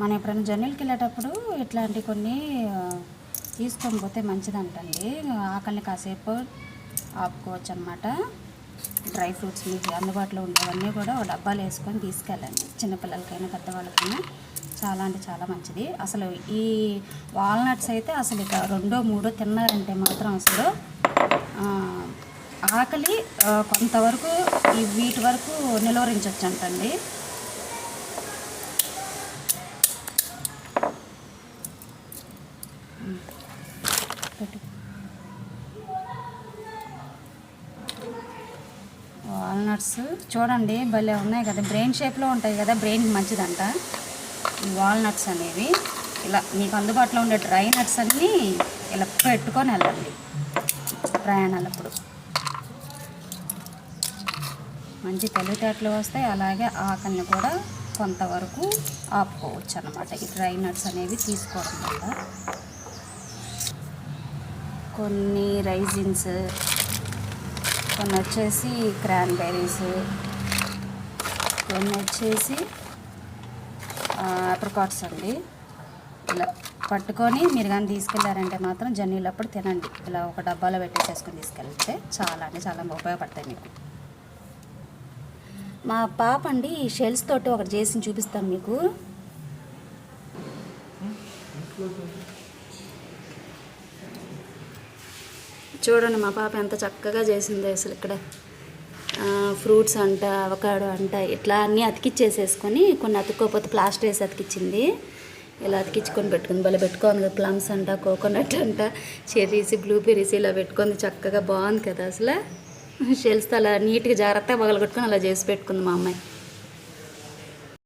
మనం ఎప్పుడైనా జర్నీలకు వెళ్ళేటప్పుడు ఇట్లాంటి కొన్ని తీసుకొని పోతే మంచిదంటండి. ఆకలిని కాసేపు ఆపుకోవచ్చు అనమాట డ్రై ఫ్రూట్స్ మీకు అందుబాటులో ఉండేవన్నీ కూడా ఒక డబ్బాలు వేసుకొని తీసుకెళ్ళండి. చిన్నపిల్లలకైనా పెద్దవాళ్ళకైనా చాలా అంటే చాలా మంచిది. అసలు ఈ వాల్నట్స్ అయితే అసలు ఇక రెండో మూడో తిన్నారంటే మాత్రం అసలు ఆకలి కొంతవరకు ఈ వీటి వరకు నిలువరించవచ్చు అంటండి వాల్నట్స్. చూడండి భలే ఉన్నాయి కదా. బ్రెయిన్ షేప్లో ఉంటాయి కదా బ్రెయిన్కి మంచిదంట. ఈ వాల్నట్స్ అనేవి. ఇలా మీకు అందుబాటులో ఉండే డ్రై నట్స్ అన్నీ ఇలా పెట్టుకొని వెళ్ళండి. ప్రయాణాలప్పుడు. మంచి తెలివితేటలు వస్తాయి. అలాగే ఆకలిని కూడా కొంతవరకు ఆపుకోవచ్చు అన్నమాట ఈ డ్రై నట్స్ అనేవి తీసుకోవడం వల్ల. కొన్ని రైజిన్స్ కొన్ని వచ్చేసి క్రాన్బెర్రీస్ కొన్ని వచ్చేసి అప్రికాట్స్ అండి. ఇలా పట్టుకొని మీరు కానీ తీసుకెళ్ళారంటే మాత్రం జర్నీలప్పుడు తినండి. ఇలా ఒక డబ్బాలో పెట్టేసేసుకొని తీసుకెళ్తే చాలా అంటే చాలా ఉపయోగపడతాయి మీకు. మా పాప అండి ఈ షెల్స్ తోటి ఒకటి చేసి చూపిస్తాం మీకు. చూడండి మా పాప ఎంత చక్కగా చేసింది అసలు ఇక్కడ. ఫ్రూట్స్ అంట అవకాడో అంట ఇట్లా అన్నీ అతికిచ్చేసేసుకొని కొన్ని అతుక్కోకపోతే ప్లాస్టర్ వేసి అతికిచ్చింది. ఇలా అతికించుకొని పెట్టుకుంది. భలే పెట్టుకోంది కదా ప్లమ్స్ అంట కోకోనట్ అంట చెర్రీస్ బ్లూబెర్రీస్ ఇలా పెట్టుకుంది. చక్కగా బాగుంది కదా అసలు. షెల్స్తో అలా నీట్గా జాగ్రత్తగా పగలగొట్టుకొని అలా చేసి పెట్టుకుంది మా అమ్మాయి.